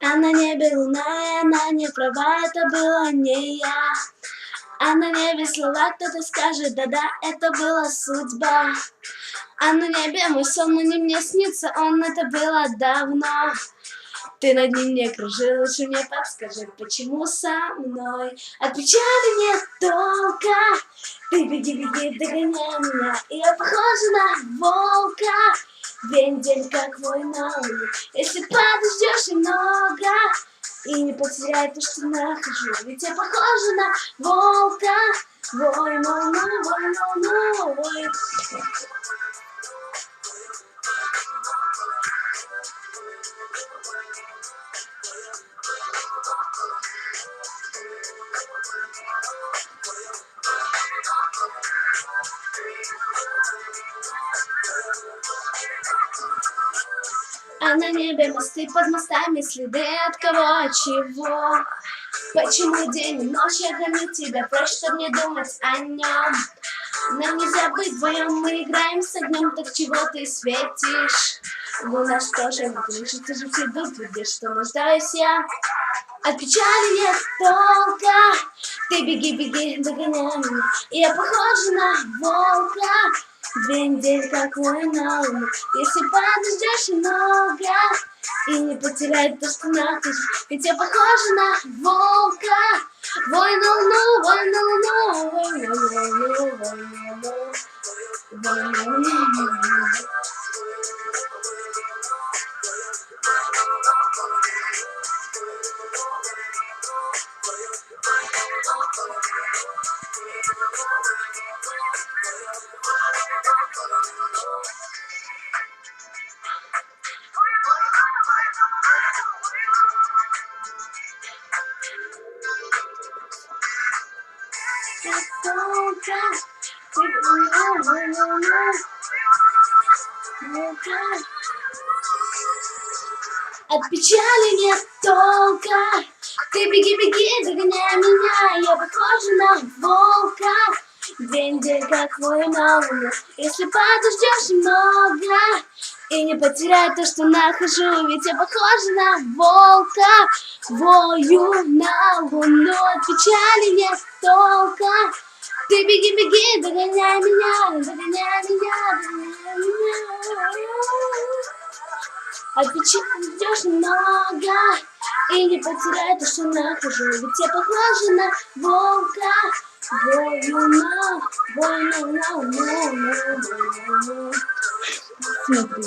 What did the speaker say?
А на небе она не права, это была не я. А на небе кто-то скажет, да-да, это была судьба. А на небе мой сон, но не мне снится он, это было давно. Ты над ним не кружил, лучше мне подскажи, почему со мной От печали нет толка Ты беги, беги, догоняй меня И я похожа на волка Две недели как война Если подождешь И не потеряй то, что нахожу Ведь я похожа на волка Вой, вой, вой, вой, вой, вой. А на небе мосты под мостами следы от кого, от чего? Почему день и ночь я гоню тебя прочь, чтоб не думать о нем Нам нельзя быть вдвоем, мы играем с огнем, так чего ты светишь? Луна что же, выключи, ты же все видишь, что нуждаюсь я. От печали нет толка. Ты беги, беги, догоняй меня И я похожа на волка Две недели как война Если подождешь немного И не потеряй то, что нахожу Ведь я похожа на волка Войну, ну, войну, ну, войну, ну, войну, войну, войну. Волка, ты войну, войну, волка. От печали нет толка. Ты беги, беги, догоняй меня. Я похожа на волка. Недели как война Если подождешь немного И не потеряй то, что нахожу Ведь я похожа на волка. Вою на луну От печали нет толка Ты беги, беги, догоняй меня Догоняй меня, Отвечать ждешь много И не потеряй то, что нахожу Ведь я похожа на волка Вою на, вою на, на, на, на, на. Смотри.